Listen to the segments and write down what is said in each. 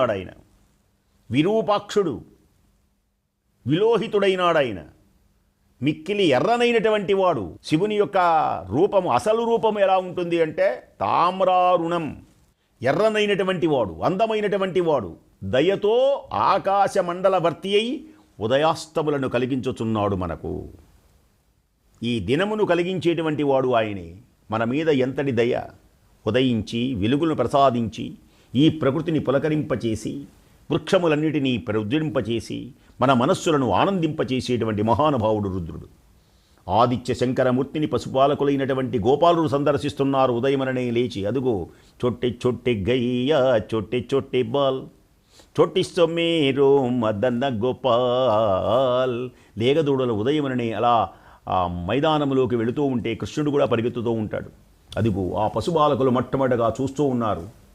ఆయన విరూపాక్షుడు విలోహితుడైనాడాయన మిక్కిలి ఎర్రనైనటువంటి వాడు శివుని యొక్క రూపము అసలు రూపము ఎలా ఉంటుంది అంటే తామ్రారుణం. ఎర్రనైనటువంటి వాడు అందమైనటువంటి వాడు దయతో ఆకాశ మండలవర్తి అయి ఉదయాస్తములను కలిగించుచున్నాడు మనకు. ఈ దినమును కలిగించేటువంటి వాడు ఆయనే. మన మీద ఎంతటి దయ ఉదయించి వెలుగును ప్రసాదించి ఈ ప్రకృతిని పులకరింపచేసి వృక్షములన్నిటినీ ప్రజ్వలింపచేసి మన మనస్సులను ఆనందింపచేసేటువంటి మహానుభావుడు రుద్రుడు. ఆదిత్య శంకరమూర్తిని పశుపాలకులైనటువంటి గోపాలుడు సందర్శిస్తున్నారు ఉదయమననే లేచి అదుగో చొట్టె చొట్టె గయ్య చొట్టె చొట్టె బాల్ చొట్టిస్తో మీరు మదన్న గోపాల్. లేగదూడల ఉదయమననే అలా ఆ మైదానంలోకి వెళుతూ ఉంటే కృష్ణుడు కూడా పరిగెత్తుతూ ఉంటాడు. అదిగో ఆ పశుబాలకులు మొట్టమొదటగా చూస్తూ ఉన్నారు.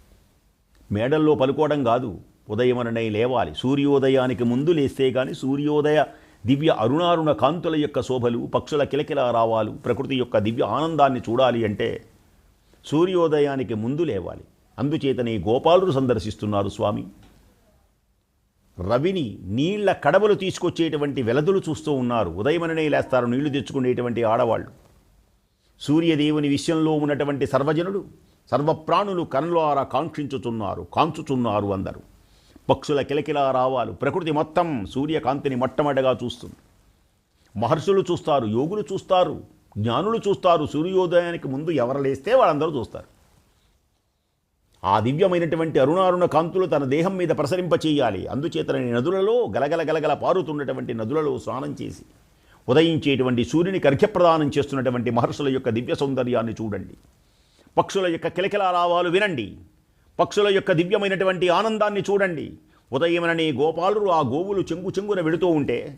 మేడల్లో పలుకోవడం కాదు. ఉదయమననే లేవాలి. సూర్యోదయానికి ముందు లేస్తే కానీ సూర్యోదయ దివ్య అరుణారుణ కాంతుల యొక్క శోభలు పక్షుల కిలకిల రావాలు ప్రకృతి యొక్క దివ్య ఆనందాన్ని చూడాలి అంటే సూర్యోదయానికి ముందు లేవాలి. అందుచేతనే గోపాలుడు సందర్శిస్తున్నారు స్వామి. రవిని నీళ్ళ కడవలు తీసుకొచ్చేటువంటి వెలదులు చూస్తూ ఉన్నారు. ఉదయమననే లేస్తారు నీళ్ళు తెచ్చుకునేటువంటి ఆడవాళ్ళు. సూర్యదేవుని విషయంలో ఉన్నటువంటి సర్వజనుడు సర్వప్రాణులు కనులారా కాంక్షించుతున్నారు కాంచుచున్నారు అందరూ. పక్షుల కిలకిలా రావాలు ప్రకృతి మొత్తం సూర్యకాంతిని మొట్టమొదటిగా చూస్తుంది. మహర్షులు చూస్తారు యోగులు చూస్తారు జ్ఞానులు చూస్తారు సూర్యోదయానికి ముందు ఎవరు లేస్తే వాళ్ళందరూ చూస్తారు. ఆ దివ్యమైనటువంటి అరుణారుణ కాంతులు తన దేహం మీద ప్రసరింపచేయాలి అందుచేతనే నదులలో గలగల గలగల పారుతున్నటువంటి నదులలో స్నానం చేసి ఉదయించేటువంటి సూర్యుని కర్ఘ్యప్రదానం చేస్తున్నటువంటి మహర్షుల యొక్క దివ్య సౌందర్యాన్ని చూడండి. పక్షుల యొక్క కిలకిలారావాలు వినండి. పక్షుల యొక్క దివ్యమైనటువంటి ఆనందాన్ని చూడండి. ఉదయమనని గోపాలురు ఆ గోవులు చెంగు చెంగున వెడుతూ ఉంటే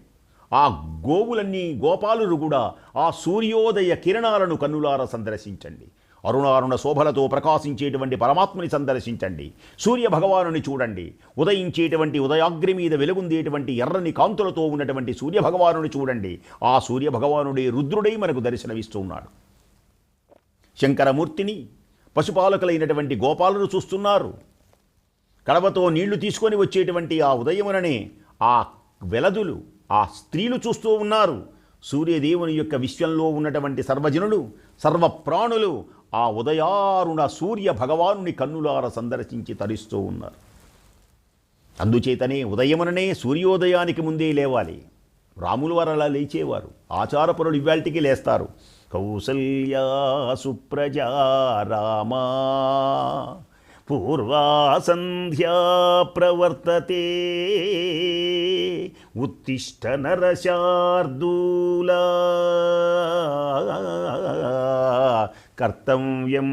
ఆ గోవులన్నీ గోపాలురు కూడా ఆ సూర్యోదయ కిరణాలను కన్నులార సందర్శించండి. అరుణారుణ శోభలతో ప్రకాశించేటువంటి పరమాత్మని సందర్శించండి. సూర్య భగవానుని చూడండి. ఉదయించేటువంటి ఉదయాగ్రి మీద వెలుగుందేటువంటి ఎర్రని కాంతులతో ఉన్నటువంటి సూర్య భగవానుని చూడండి. ఆ సూర్య భగవానుడే రుద్రుడై మనకు దర్శనమిస్తూ ఉన్నాడు. శంకరమూర్తిని పశుపాలకులైనటువంటి గోపాలను చూస్తున్నారు. కడవతో నీళ్ళు తీసుకొని వచ్చేటువంటి ఆ ఉదయముననే ఆ వెలదులు ఆ స్త్రీలు చూస్తూ ఉన్నారు. సూర్యదేవుని యొక్క విశ్వంలో ఉన్నటువంటి సర్వజనులు సర్వప్రాణులు ఆ ఉదయారుణ సూర్య భగవానుని కన్నులార సందర్శించి తరిస్తూ ఉన్నారు. అందుచేతనే ఉదయముననే సూర్యోదయానికి ముందే లేవాలి. రాముల వారు అలా లేచేవారు. ఆచారపరులు ఇవాల్టికి లేస్తారు. కౌసల్యా సుప్రజా రామా. పూర్వా సంధ్యా ప్రవర్తతే. ఉత్తిష్ట నరశార్దూలా. కర్తవ్యం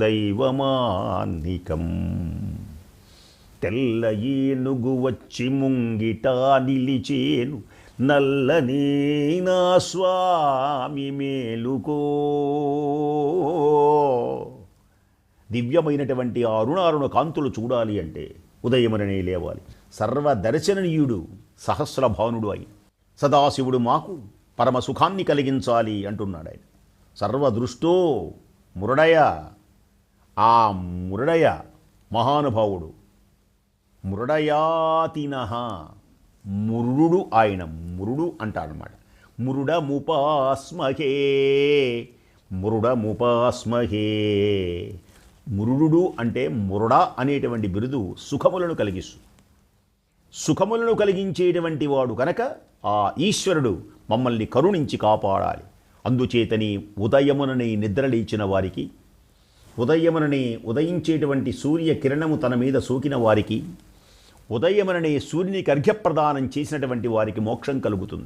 దైవమాన్నికం. తెల్ల ఏనుగు వచ్చి ముంగిట నిలిచేను. నల్లనే నా స్వామి మేలుకో. దివ్యమైనటువంటి ఆ అరుణారుణ కాంతులు చూడాలి అంటే ఉదయముననే లేవాలి. సర్వదర్శననీయుడు సహస్రభానుడు అయి సదాశివుడు మాకు పరమ సుఖాన్ని కలిగించాలి అంటున్నాడు ఆయన. సర్వదృష్టో మురడయ ఆ మురడయ మహానుభావుడు. మురడయాతిన మురుడు ఆయన మురుడు అంటారనమాట మురుడ ముపాస్మహే మురుడ ముపాస్మహే మురుడు అంటే మురుడ అనేటువంటి బిరుదు సుఖములను కలిగిస్తు. సుఖములను కలిగించేటువంటి వాడు కనుక ఆ ఈశ్వరుడు మమ్మల్ని కరుణించి కాపాడాలి. అందుచేతని ఉదయమునని నిద్రలేచిన వారికి ఉదయమునని ఉదయించేటువంటి సూర్య కిరణము తన మీద సోకిన వారికి ఉదయముననే సూర్యునికి అర్ఘ్యప్రదానం చేసినటువంటి వారికి మోక్షం కలుగుతుంది.